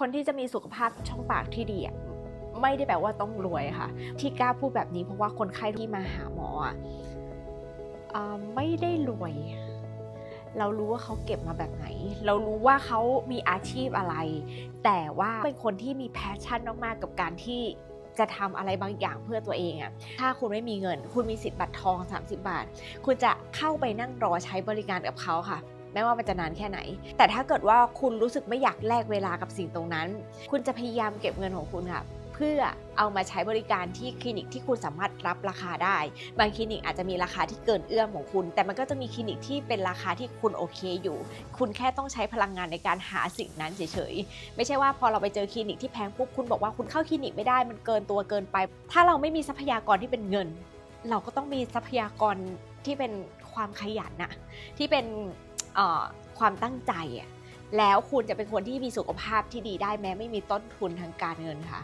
คนที่จะมีสุขภาพช่องปากที่ดีไม่ได้แปลว่าต้องรวยค่ะ ที่กล้าพูดแบบนี้เพราะว่าคนไข้ที่มาหาหมออะอ่าไม่ได้รวย เรารู้ว่าเขาเก็บมาแบบไหน เรารู้ว่าเขามีอาชีพอะไร แต่ว่าเป็นคนที่มีแพชชั่นมากๆกับการที่จะทำอะไรบางอย่างเพื่อตัวเองอะถ้าคุณไม่มีเงิน คุณมีสิทธิ์บัตรทอง 30 บาท คุณจะเข้าไปนั่งรอใช้บริการกับเขาค่ะ ไม่ว่ามันจะนานแค่ไหน แต่ถ้าเกิดว่าคุณรู้สึกไม่อยากแลกเวลากับสิ่งตรงนั้น คุณจะพยายามเก็บเงินของคุณค่ะเพื่อเอามาใช้บริการที่คลินิกที่คุณสามารถรับราคาได้ บางคลินิกอาจจะมีราคาที่เกินเอื้อมของคุณ แต่มันก็จะมีคลินิกที่เป็นราคาที่คุณโอเคอยู่ คุณแค่ต้องใช้พลังงานในการหาสิ่งนั้นเฉยๆ ไม่ใช่ว่าพอเราไปเจอคลินิกที่แพงปุ๊บคุณบอกว่าคุณเข้าคลินิกไม่ได้มันเกินตัวเกินไป ถ้าเราไม่มีทรัพยากรที่เป็นเงิน เราก็ต้องมีทรัพยากรที่เป็นความขยันน่ะที่เป็น ความตั้งใจอะแล้วคุณจะเป็นคนที่มีสุขภาพที่ดีได้แม้ไม่มีต้นทุนทางการเงินค่ะ